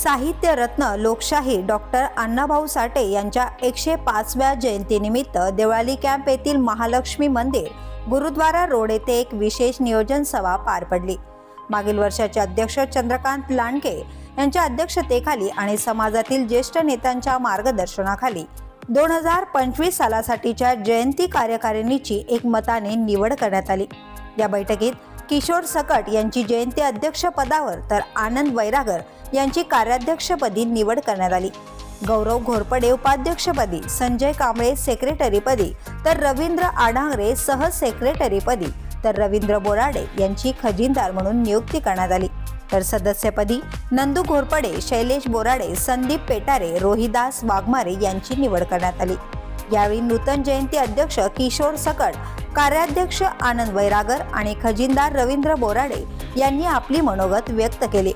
साहित्य रत्न लोकशाही डॉक्टर अण्णाभाऊ साठे यांच्या एकशे पाचव्या जयंतीनिमित्त देवळाली कॅम्प येथील महालक्ष्मी मंदिर गुरुद्वारा रोड येथे एक विशेष नियोजन सभा पार पडली. मागील वर्षाचे अध्यक्ष चंद्रकांत लांडके यांच्या अध्यक्षतेखाली आणि समाजातील ज्येष्ठ नेत्यांच्या मार्गदर्शनाखाली दोन हजार पंचवीस सालासाठीच्या जयंती कार्यकारिणीची एकमताने निवड करण्यात आली. या बैठकीत किशोर सकट यांची जयंती अध्यक्षपदावर तर आनंद वैरागर यांची कार्याध्यक्षपदी निवड करण्यात आली. गौरव घोरपडे उपाध्यक्षपदी संजय कांबळे सेक्रेटरीपदी तर रवींद्र आढांगरे सहसेक्रेटरीपदी तर रवींद्र बोराडे यांची खजिनदार म्हणून नियुक्ती करण्यात आली. तर सदस्यपदी नंदू घोरपडे शैलेश बोराडे संदीप पेटारे रोहिदास वाघमारे यांची निवड करण्यात आली. यावेळी नूतन जयंती अध्यक्ष किशोर सकट कार्याध्यक्ष आनंद वैरागर आणि खजिनदार रवींद्र बोराडे यांनी आपली मनोगत व्यक्त केले.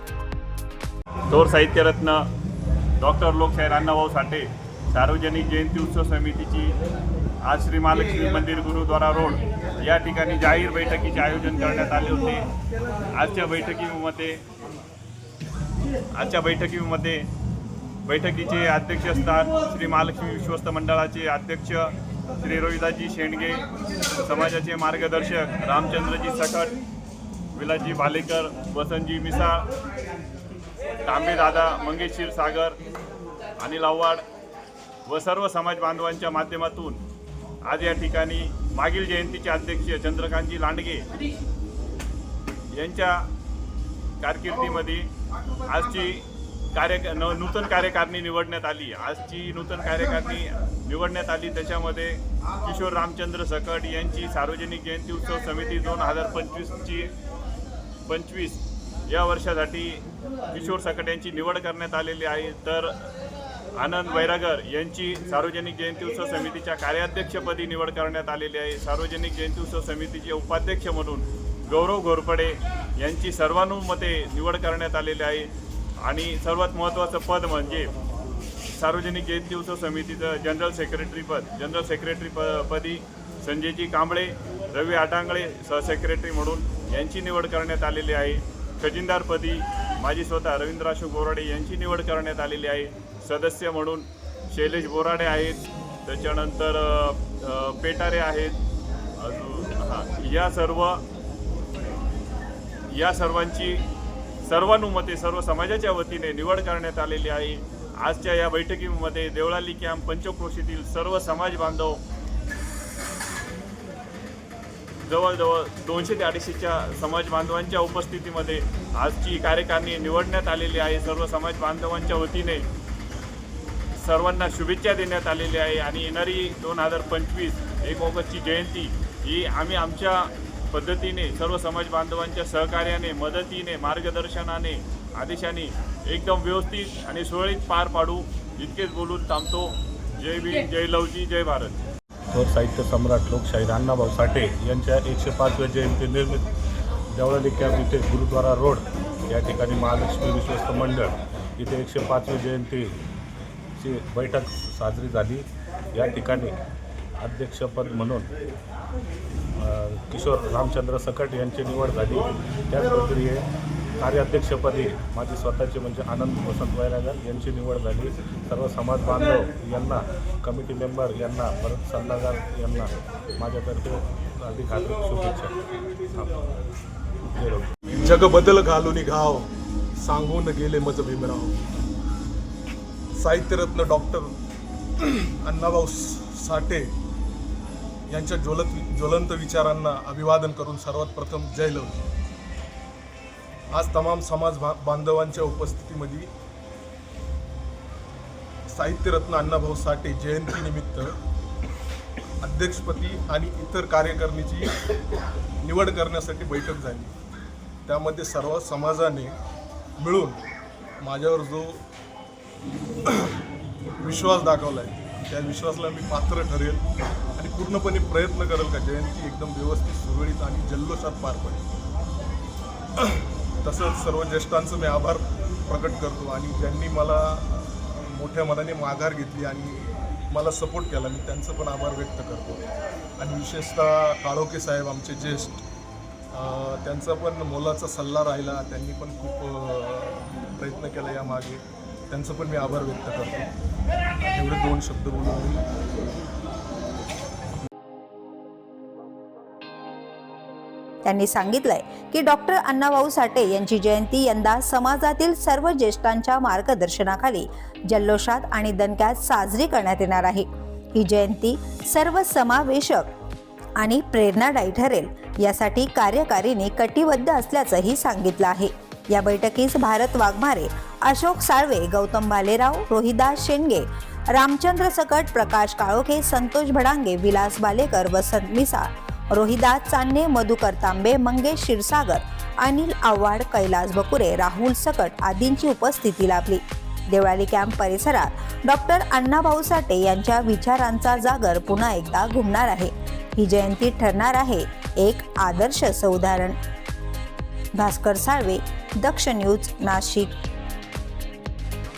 थोर साहित्यरत्न डॉक्टर लोकशाहीर अण्णाभाऊ साठे सार्वजनिक जयंती उत्सव समितीची आज श्री महालक्ष्मी मंदिर गुरुद्वारा रोड या ठिकाणी जाहीर बैठकीचे आयोजन करण्यात आले होते. आजच्या बैठकीमध्ये आजच्या बैठकीमध्ये बैठकीचे अध्यक्ष श्री महालक्ष्मी विश्वस्त मंडळाचे अध्यक्ष श्री रोहिदाजी शेंडगे समाजाचे मार्गदर्शक रामचंद्रजी सकट विलाजी भालेकर वसंतजी मिसाळ तांबे दादा मंगेशीर सागर अनिल आव्हाड व सर्व समाज बांधवांच्या माध्यमातून आज या ठिकाणी मागील जयंतीचे अध्यक्ष चंद्रकांतजी लांडगे यांच्या कारकिर्दीमध्ये आजची कार्य न नूतन कार्यकारिणी निवडण्यात आली. आजची नूतन कार्यकारिणी निवडण्यात आली. त्याच्यामध्ये किशोर रामचंद्र सकट यांची सार्वजनिक जयंती उत्सव समिती दोन हजार पंचवीसची पंचवीस या वर्षासाठी किशोर सकट यांची निवड करण्यात आलेली आहे. तर आनंद वैरागर यांची सार्वजनिक जयंती उत्सव समितीच्या कार्याध्यक्षपदी निवड करण्यात आलेली आहे. सार्वजनिक जयंती उत्सव समितीचे उपाध्यक्ष म्हणून गौरव घोरपडे यांची सर्वानुमते निवड करण्यात आलेली आहे. आणि सर्वात महत्त्वाचं पद म्हणजे सार्वजनिक जयंती उत्सव समितीचं जनरल सेक्रेटरी पद. जनरल सेक्रेटरी प पदी संजयजी कांबळे रवी आटांगळे सहसेक्रेटरी म्हणून यांची निवड करण्यात आलेली आहे. खजिनदारपदी माझी स्वतः रवींद्र अशोक बोराडे यांची निवड करण्यात आलेली आहे. सदस्य म्हणून शैलेश बोराडे आहेत. त्याच्यानंतर पेटारे आहेत. अजून हां या सर्व या सर्वांची सर्वानुमते सर्व समाजाच्या वतीने निवड करण्यात आलेली आहे. आजच्या या बैठकीमध्ये देवळाली कॅम्प पंचक्रोशीतील सर्व समाज बांधव जवळजवळ दोनशे ते अडीचशेच्या समाज बांधवांच्या उपस्थितीमध्ये आजची कार्यकारिणी निवडण्यात आलेली आहे. सर्व समाज बांधवांच्या वतीने सर्वांना शुभेच्छा देण्यात आलेल्या आहे. आणि येणारी दोन हजार पंचवीस एक ऑगस्टची जयंती ही आम्ही आमच्या पद्धतीने सर्व समाज बांधवांच्या सहकार्याने मदतीने मार्गदर्शनाने आदेशाने एकदम व्यवस्थित आणि सुरळीत पार पाडू इतकेच बोलून थांबतो. जय भीम जय लवजी जय भारत. थोर साहित्य सम्राट लोकशाहीर अण्णाभाऊ साठे यांच्या एकशे पाचव्या जयंती निर्मित देवळाली कॅम्प इथे गुरुद्वारा रोड या ठिकाणी महालक्ष्मी विश्वस्त मंडळ इथे एकशे पाचवी जयंतीची बैठक साजरी झाली. या ठिकाणी अध्यक्षपद म्हणून किशोर रामचंद्र सकट यांची निवड झाली. त्याच प्रक्रिये कार्याध्यक्षपदी माझी स्वतःचे म्हणजे आनंद वसंत वैरागर यांची निवड झाली. सर्व समाज बांधव यांना कमिटी मेंबर यांना परत सल्लागार यांना माझ्यातर्फे अधिक हार्दिक शुभेच्छा. जग बदल घालून घाव सांगून गेले मज भीमराव. साहित्यरत्न डॉक्टर अण्णाभाऊ साठे यांच्या ज्वलत ज्वलंत विचारांना अभिवादन करून सर्वात प्रथम जय लवली आज तमाम समाज बांधवांच्या उपस्थितीमध्ये साहित्यरत्न अण्णाभाऊ साठे जयंतीनिमित्त अध्यक्षपदी आणि इतर कार्यकारिणीची निवड करण्यासाठी बैठक झाली. त्यामध्ये सर्व समाजाने मिळून माझ्यावर जो विश्वास दाखवला आहे त्या विश्वासाला मी पात्र ठरेल आणि पूर्णपणे प्रयत्न करेल का जयंती एकदम व्यवस्थित सुरळीत आणि जल्लोषात पार पडेल. तसंच सर्व ज्येष्ठांचं मी आभार प्रकट करतो आणि ज्यांनी मला मोठ्या मनाने माघार घेतली आणि मला सपोर्ट केला मी त्यांचं पण आभार व्यक्त करतो. आणि विशेषतः काळोके साहेब आमचे ज्येष्ठ त्यांचा पण मोलाचा सल्ला राहिला. त्यांनी पण खूप प्रयत्न केला यामागे. त्यांचं पण मी आभार व्यक्त करतो. एवढे दोन शब्द बोलून. त्यांनी सांगितलंय की डॉक्टर अण्णाभाऊ साठे यांची जयंती यंदा समाजातील सर्व ज्येष्ठांच्या मार्गदर्शनाखाली जल्लोषात आणि दणक्यात साजरी करण्यात येणार आहे. ही जयंती सर्व समावेशक आणि प्रेरणादायी ठरेल यासाठी कार्यकारिणी कटिबद्ध असल्याचंही सांगितलं आहे. या बैठकीस भारत वाघमारे अशोक साळवे गौतम भालेराव रोहिदास शेंडगे रामचंद्र सकट प्रकाश काळोखे संतोष भडांगे विलास बालेकर वसंत मिसाळ रोहिदास चांदणे मधुकर तांबे मंगेश क्षीरसागर अनिल आव्हाड कैलास बकुरे राहुल सकट आदींची उपस्थिती लाभली. देवळाली कॅम्प परिसरात डॉक्टर अण्णाभाऊ साठे यांच्या विचारांचा जागर पुन्हा एकदा घुमणार आहे. ही जयंती ठरणार आहे. एक आदर्श उदाहरण भास्कर साळवे दक्ष न्यूज नाशिक.